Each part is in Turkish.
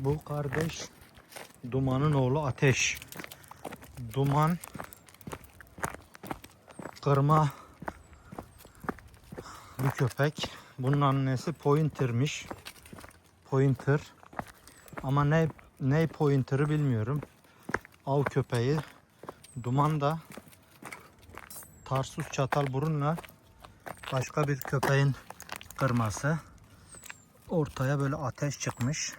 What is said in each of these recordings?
Bu kardeş Duman'ın oğlu Ateş. Duman kırma bir köpek. Bunun annesi Pointer'miş. Pointer. Ama ne ne Pointer'ı bilmiyorum. Av köpeği. Duman da Tarsus çatal burunla başka bir köpeğin kırması. Ortaya böyle ateş çıkmış.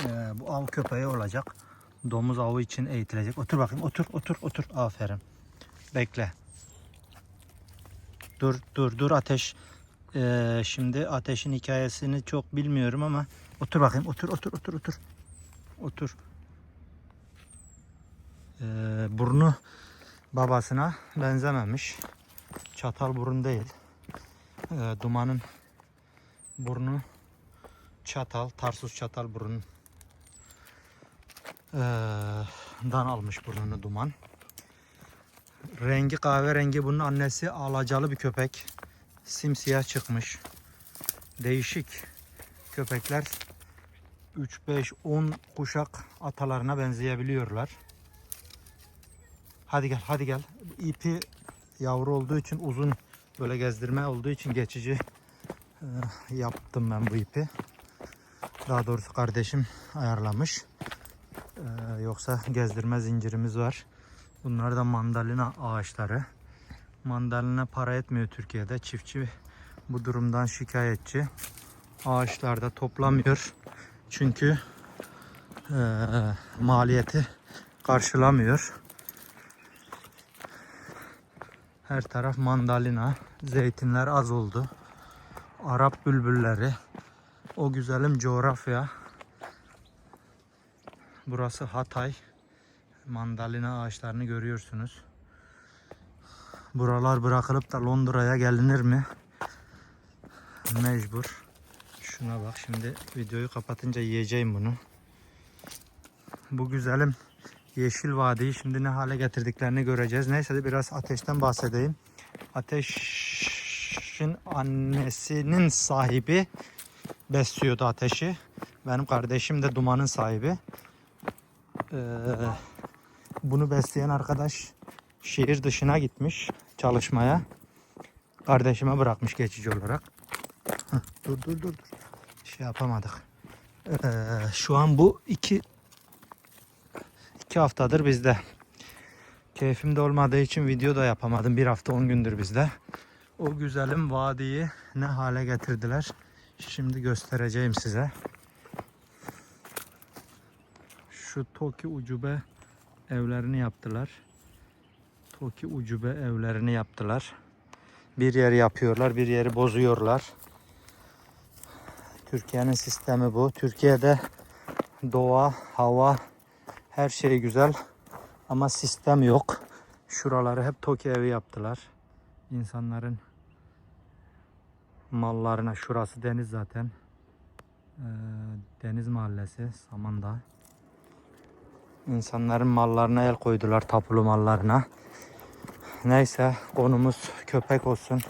Ee, bu av köpeği olacak. Domuz avı için eğitilecek. Otur bakayım. Otur, otur, otur. Aferin. Bekle. Dur, dur, dur ateş. Ee, şimdi ateşin hikayesini çok bilmiyorum ama otur bakayım. Otur, otur, otur, otur. Otur. Ee, burnu babasına benzememiş. Çatal burun değil. Ee, dumanın burnu çatal, Tarsus çatal burun dan almış burnunu duman. Rengi kahverengi bunun annesi alacalı bir köpek. Simsiyah çıkmış. Değişik köpekler 3 5 10 kuşak atalarına benzeyebiliyorlar. Hadi gel, hadi gel. İpi yavru olduğu için uzun böyle gezdirme olduğu için geçici e, yaptım ben bu ipi. Daha doğrusu kardeşim ayarlamış. Yoksa gezdirme zincirimiz var. Bunlar da mandalina ağaçları. Mandalina para etmiyor Türkiye'de. Çiftçi bu durumdan şikayetçi. Ağaçlarda toplamıyor. Çünkü e, maliyeti karşılamıyor. Her taraf mandalina. Zeytinler az oldu. Arap bülbülleri. O güzelim coğrafya. Burası Hatay. Mandalina ağaçlarını görüyorsunuz. Buralar bırakılıp da Londra'ya gelinir mi? Mecbur. Şuna bak şimdi videoyu kapatınca yiyeceğim bunu. Bu güzelim Yeşil Vadi'yi şimdi ne hale getirdiklerini göreceğiz. Neyse de biraz ateşten bahsedeyim. Ateşin annesinin sahibi besliyordu ateşi. Benim kardeşim de dumanın sahibi. Ee, bunu besleyen arkadaş şehir dışına gitmiş çalışmaya. Kardeşime bırakmış geçici olarak. Dur dur dur dur. Şey yapamadık. Ee, şu an bu iki iki haftadır bizde. Keyfimde olmadığı için video da yapamadım. Bir hafta on gündür bizde. O güzelim vadiyi ne hale getirdiler. Şimdi göstereceğim size. Şu Toki ucube evlerini yaptılar. Toki ucube evlerini yaptılar. Bir yeri yapıyorlar, bir yeri bozuyorlar. Türkiye'nin sistemi bu. Türkiye'de doğa, hava, her şey güzel ama sistem yok. Şuraları hep Toki evi yaptılar. İnsanların mallarına şurası deniz zaten. Ee, deniz mahallesi Samandağ. İnsanların mallarına el koydular tapulu mallarına. Neyse konumuz köpek olsun.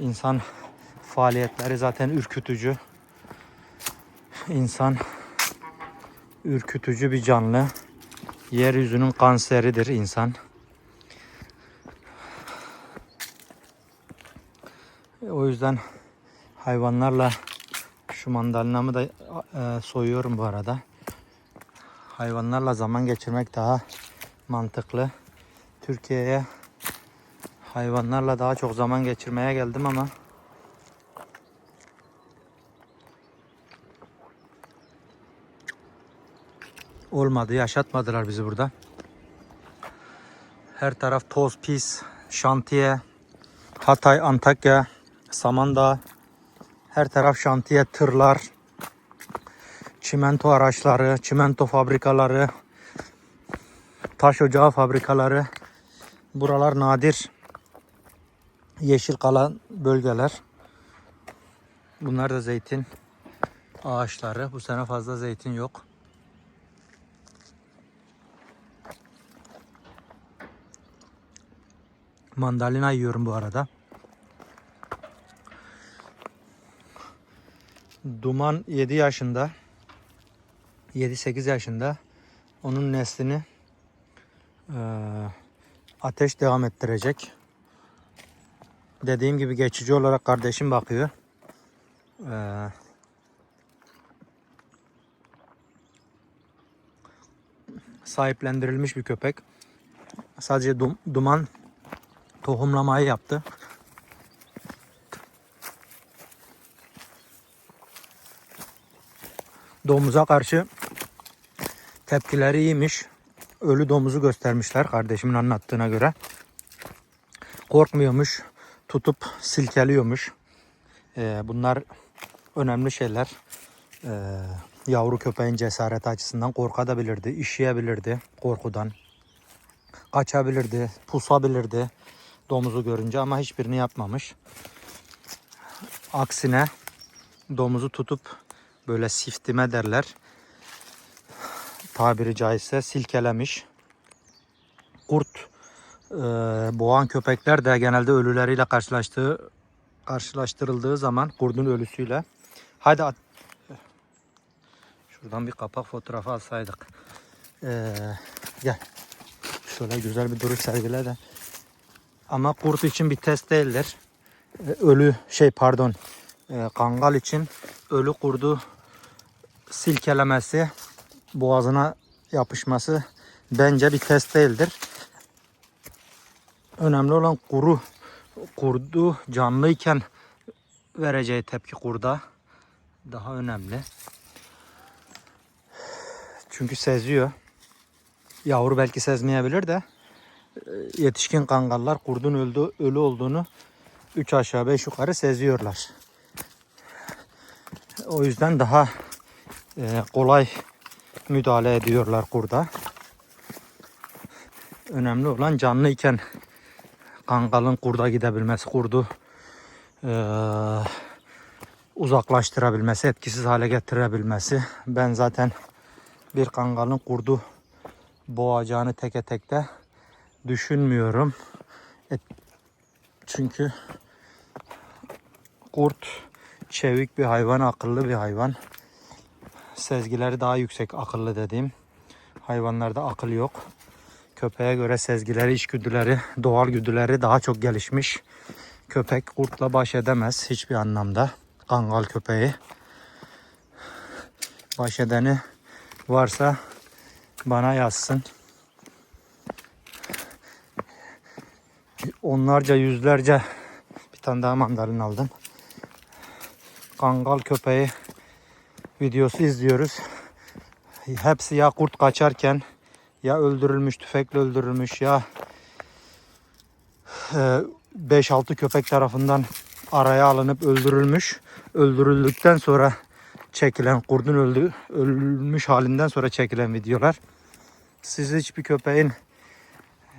İnsan faaliyetleri zaten ürkütücü. İnsan ürkütücü bir canlı. Yeryüzünün kanseridir insan. O yüzden hayvanlarla şu mandalinamı da e, soyuyorum bu arada. Hayvanlarla zaman geçirmek daha mantıklı. Türkiye'ye hayvanlarla daha çok zaman geçirmeye geldim ama olmadı. Yaşatmadılar bizi burada. Her taraf toz, pis, şantiye, Hatay, Antakya, Samandağ. Her taraf şantiye, tırlar, çimento araçları, çimento fabrikaları, taş ocağı fabrikaları. Buralar nadir yeşil kalan bölgeler. Bunlar da zeytin ağaçları. Bu sene fazla zeytin yok. Mandalina yiyorum bu arada. Duman 7 yaşında. 7-8 yaşında. Onun neslini eee, ateş devam ettirecek. Dediğim gibi geçici olarak kardeşim bakıyor. Eee, sahiplendirilmiş bir köpek. Sadece dum- duman tohumlamayı yaptı. Domuza karşı tepkileri iyiymiş. Ölü domuzu göstermişler kardeşimin anlattığına göre. Korkmuyormuş. Tutup silkeliyormuş. Ee, bunlar önemli şeyler. Ee, yavru köpeğin cesareti açısından korkabilirdi, işeyebilirdi korkudan. Kaçabilirdi, pusabilirdi domuzu görünce ama hiçbirini yapmamış. Aksine domuzu tutup böyle siftime derler. Tabiri caizse silkelemiş. Kurt e, boğan köpekler de genelde ölüleriyle karşılaştığı karşılaştırıldığı zaman kurdun ölüsüyle. Hadi at- Şuradan bir kapak fotoğrafı alsaydık. Ee, gel. Şöyle güzel bir duruş sergile de. Ama kurt için bir test değildir. Ee, ölü şey pardon. Ee, kangal için ölü kurdu silkelemesi, boğazına yapışması bence bir test değildir. Önemli olan kuru kurdu canlıyken vereceği tepki kurda daha önemli. Çünkü seziyor. Yavru belki sezmeyebilir de e, yetişkin kangallar kurdun öldü, ölü olduğunu 3 aşağı 5 yukarı seziyorlar. O yüzden daha e, kolay müdahale ediyorlar kurda. Önemli olan canlıyken kangalın kurda gidebilmesi, kurdu e, uzaklaştırabilmesi, etkisiz hale getirebilmesi. Ben zaten bir kangalın kurdu boğacağını teke tekte düşünmüyorum. Et- çünkü kurt çevik bir hayvan, akıllı bir hayvan. Sezgileri daha yüksek akıllı dediğim. Hayvanlarda akıl yok. Köpeğe göre sezgileri, içgüdüleri, doğal güdüleri daha çok gelişmiş. Köpek kurtla baş edemez hiçbir anlamda. Kangal köpeği. Baş edeni varsa bana yazsın. Onlarca yüzlerce bir tane daha mandalin aldım. Kangal köpeği videosu izliyoruz. Hepsi ya kurt kaçarken ya öldürülmüş, tüfekle öldürülmüş ya 5-6 köpek tarafından araya alınıp öldürülmüş. Öldürüldükten sonra çekilen kurdun öldü, ölmüş halinden sonra çekilen videolar. Siz hiçbir köpeğin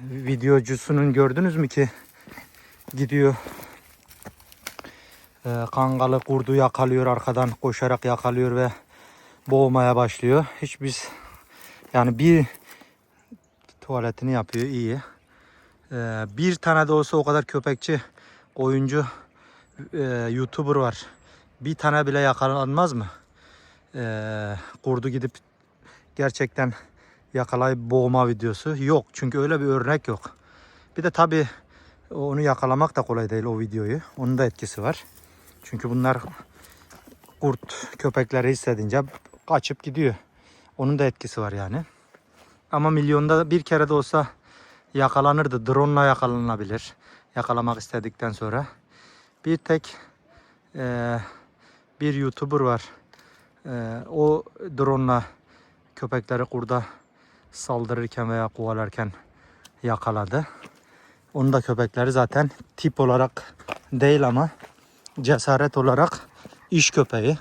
videocusunun gördünüz mü ki gidiyor e, kangalı kurdu yakalıyor arkadan koşarak yakalıyor ve boğmaya başlıyor. Hiç biz yani bir tuvaletini yapıyor iyi. E, bir tane de olsa o kadar köpekçi oyuncu e, YouTuber var. Bir tane bile yakalanmaz mı? E, kurdu gidip gerçekten yakalayıp boğma videosu yok. Çünkü öyle bir örnek yok. Bir de tabi onu yakalamak da kolay değil o videoyu. Onun da etkisi var. Çünkü bunlar kurt köpekleri hissedince kaçıp gidiyor. Onun da etkisi var yani. Ama milyonda bir kere de olsa yakalanırdı. Drone ile yakalanabilir. Yakalamak istedikten sonra. Bir tek eee, bir YouTuber var. Eee, o drone ile köpekleri kurda saldırırken veya kovalarken yakaladı. Onun da köpekleri zaten tip olarak değil ama cesaret olarak iş köpeği.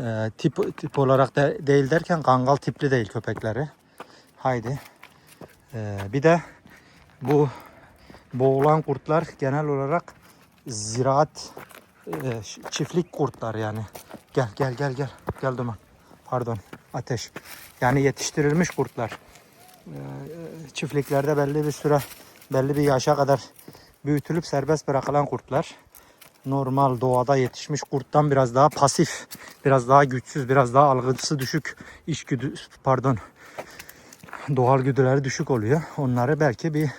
Ee, tip, tip olarak da değil derken kangal tipli değil köpekleri. Haydi. Ee, bir de bu boğulan kurtlar genel olarak ziraat e, çiftlik kurtlar yani. Gel gel gel gel. Gel duman. Pardon ateş. Yani yetiştirilmiş kurtlar. Ee, çiftliklerde belli bir süre belli bir yaşa kadar büyütülüp serbest bırakılan kurtlar. Normal doğada yetişmiş kurttan biraz daha pasif, biraz daha güçsüz, biraz daha algısı düşük, içgüdü pardon doğal güdüleri düşük oluyor. Onları belki bir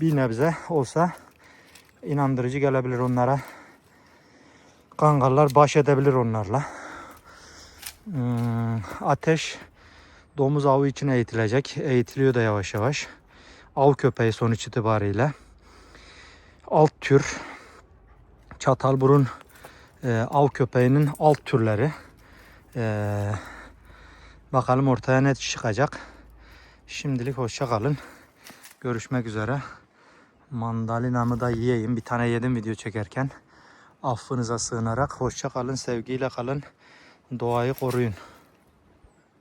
bir nebze olsa inandırıcı gelebilir onlara. Kangallar baş edebilir onlarla. Hmm, ateş domuz avı için eğitilecek. Eğitiliyor da yavaş yavaş. Av köpeği sonuç itibariyle. Alt tür çatalburun e, av köpeğinin alt türleri. E, bakalım ortaya ne çıkacak. Şimdilik hoşça kalın. Görüşmek üzere. Mandalinamı da yiyeyim. Bir tane yedim video çekerken. Affınıza sığınarak hoşça kalın, sevgiyle kalın. Doğayı koruyun.